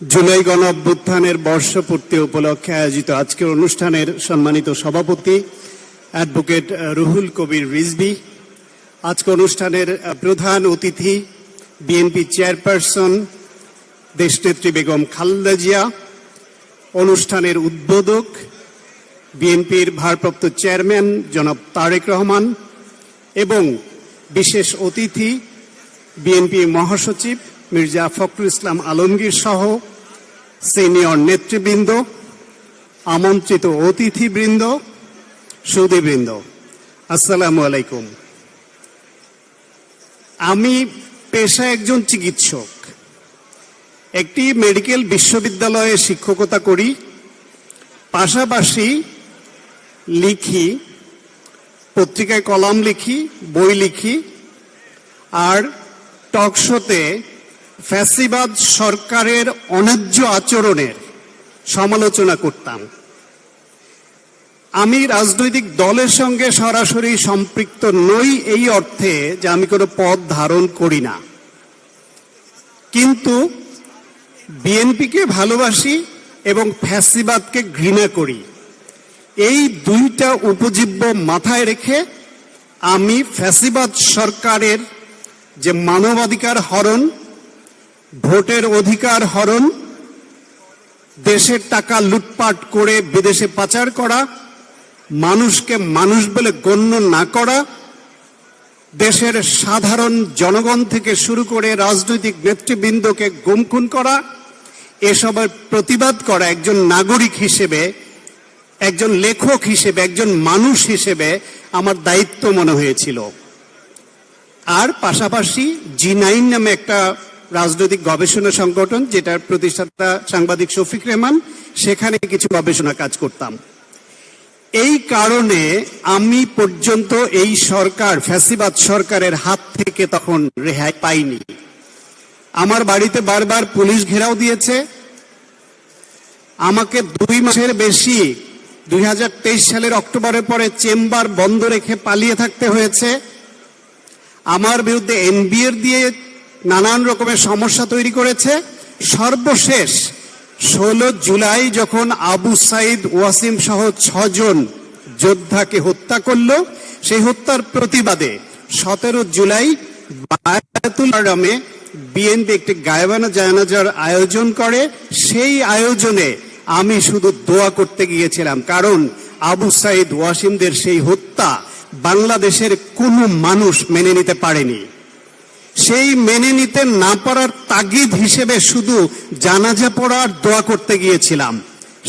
জুলাই গণ অভ্যুত্থানের বর্ষপূর্তি উপলক্ষে আয়োজিত আজকের অনুষ্ঠানের সম্মানিত সভাপতি অ্যাডভোকেট রুহুল কবির রিজবি আজকে অনুষ্ঠানের প্রধান অতিথি বিএনপি চেয়ারপারসন দেশনেত্রী বেগম খালেদা জিয়া, অনুষ্ঠানের উদ্বোধক বিএনপির ভারপ্রাপ্ত চেয়ারম্যান জনাব তারেক রহমান এবং বিশেষ অতিথি বিএনপি মহাসচিব মির্জা ফখরুল ইসলাম আলমগীর সহ সিনিয়র নেতৃবৃন্দ, আমন্ত্রিত অতিথিবৃন্দ সুদীবৃন্দ আসসালামু আলাইকুম। আমি পেশা একজন চিকিৎসক। একটি মেডিকেল বিশ্ববিদ্যালয়ে শিক্ষকতা করি। পাশাপাশি লিখি, পত্রিকায় কলাম লিখি, বই লিখি, আর টকশোতে ফ্যাসিবাদ সরকারের অন্যায্য আচরণের সমালোচনা করতাম। আমি রাজনৈতিক দলের সঙ্গে সরাসরি সম্পৃক্ত নই এই অর্থে যে আমি কোনো পদ ধারণ করি না। কিন্তু বিএনপিকে ভালোবাসি এবং ফ্যাসিবাদকে ঘৃণা করি। এই দুইটা উপজীব্য মাথায় রেখে আমি ফ্যাসিবাদ সরকারের যে মানবাধিকার হরণ ভোটের অধিকার হরণ, দেশের টাকা লুটপাট করে বিদেশে পাচার করা, মানুষকে মানুষ বলে গণ্য না করা, দেশের সাধারণ জনগণ থেকে শুরু করে রাজনৈতিক নেতৃবৃন্দকে গুমখুন করা, এসবের প্রতিবাদ করা, একজন নাগরিক হিসেবে, একজন লেখক হিসেবে, একজন মানুষ হিসেবে আমার দায়িত্ব মনে হয়েছিল। আর পাশাপাশি জি নাইন নামে একটা রাজনৈতিক গবেষণা সংগঠন, যেটার প্রতিষ্ঠাতা সাংবাদিক শফিক রেহমান, সেখানে কিছু গবেষণা কাজ করতাম। এই কারণে আমি পর্যন্ত এই সরকার, ফ্যাসিবাদ সরকারের হাত থেকে তখন রেহাই পাইনি। আমার বাড়িতে বারবার পুলিশ ঘেরাও দিয়েছে। আমাকে দুই মাসের বেশি, দুই হাজার তেইশ সালের অক্টোবরের পরে চেম্বার বন্ধ রেখে পালিয়ে থাকতে হয়েছে। আমার বিরুদ্ধে এনবিএর দিয়ে নানান রকমের সমস্যা তৈরি করেছে। সর্বশেষ ষোলো জুলাই যখন আবু সাইদ ওয়াসিম সহ ছজন যোদ্ধাকে হত্যা করল, সেই হত্যার প্রতিবাদে সতেরো জুলাই বায়াতুল বিএনপি একটি গায়বানা জানাজার আয়োজন করে। সেই আয়োজনে আমি শুধু দোয়া করতে গিয়েছিলাম, কারণ আবু সাইদ ওয়াসিমদের সেই হত্যা বাংলাদেশের কোনো মানুষ মেনে নিতে পারেনি। সেই মেনে নিতে না পারার তাগিদ হিসেবে শুধু জানাজা পড়ার দোয়া করতে গিয়েছিলাম।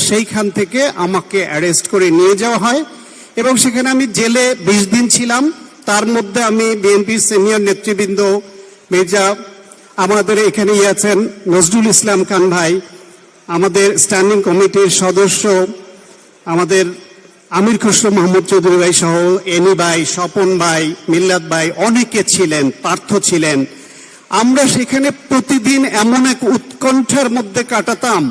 সেইখান থেকে আমাকে অ্যারেস্ট করে নিয়ে যাওয়া হয় এবং সেখানে আমি জেলে বিশ দিন ছিলাম। তার মধ্যে আমি বিএনপির সিনিয়র নেতৃবৃন্দ মির্জা আমাদের এখানে আছেন নজরুল ইসলাম খান ভাই, আমাদের স্ট্যান্ডিং কমিটির সদস্য, আমাদের আমির খসরু মোহাম্মদ চৌধুরী ভাই সহ এনি ভাই, স্বপন ভাই, মিল্লাত ভাই, অনেকে ছিলেন, পার্থ ছিলেন। আমরা সেখানে প্রতিদিন এমন এক উৎকণ্ঠার মধ্যে কাটাতাম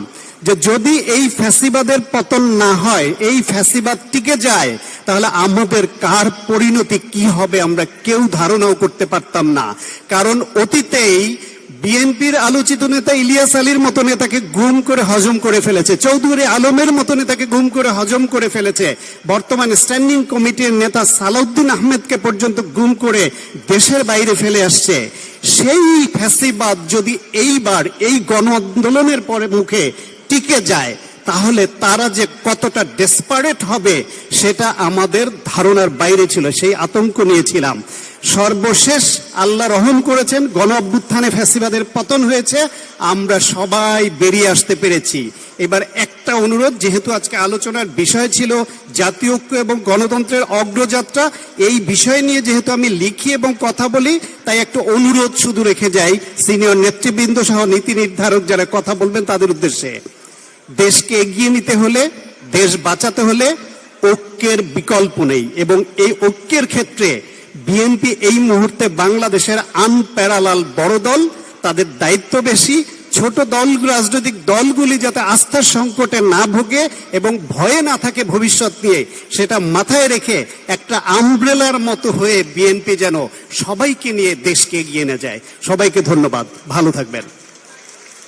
যে যদি এই ফ্যাসিবাদের পতন না হয়, এই ফ্যাসিবাদ টিকে যায়, তাহলে আমাদের কার পরিণতি কি হবে আমরা কেউ ধারণাও করতে পারতাম না। কারণ অতীতেই বিএনপির আলোচিত নেতা ইলিয়াস আলীর মতো নেতাকে গুম করে হজম করে ফেলেছে। চৌধুরী আলমের মতো নেতাকে গুম করে হজম করে ফেলেছে। বর্তমানে স্ট্যান্ডিং কমিটির নেতা সালাউদ্দিন আহমেদকে পর্যন্ত গুম করে দেশের বাইরে ফেলে আসছে। সেই ফ্যাসিবাদ যদি এইবার এই গণ আন্দোলনের পরে মুখে টিকে যায়, তাহলে তারা যে কতটা ডেসপারেট হবে, সেটা আমাদের ধারণার বাইরে ছিল, সেই আতঙ্ক নিয়েছিলাম। সর্বশেষ আল্লাহ রহম করেছেন, গণ অভ্যুত্থানে ফ্যাসিবাদের পতন হয়েছে, আমরা সবাই বেরিয়ে আসতে পেরেছি। এবার একটা অনুরোধ, যেহেতু আজকে আলোচনার বিষয় ছিল জাতীয় ঐক্য এবং গণতন্ত্রের অগ্রযাত্রা, এই বিষয় নিয়ে যেহেতু আমি লিখি এবং কথা বলি, তাই একটা অনুরোধ শুধু রেখে যাই, সিনিয়র নেতৃবৃন্দ সহ নীতি নির্ধারক যারা কথা বলবেন তাদের উদ্দেশ্যে। দেশকে এগিয়ে নিতে হলে, দেশ বাঁচাতে হলে ঐক্যের বিকল্প নেই, এবং এই ঐক্যের ক্ষেত্রে বিএনপি এই মুহূর্তে বাংলাদেশের আনপ্যারালাল বড় দল, তাদের দায়িত্ব বেশি। ছোট দল রাজনৈতিক দলগুলি যাতে আস্থার সংকটে না ভোগে এবং ভয়ে না থাকে ভবিষ্যৎ নিয়ে, সেটা মাথায় রেখে একটা আমব্রেলার মতো হয়ে বিএনপি যেন সবাইকে নিয়ে দেশকে এগিয়ে নিয়ে যায়। সবাইকে ধন্যবাদ। ভালো থাকবেন।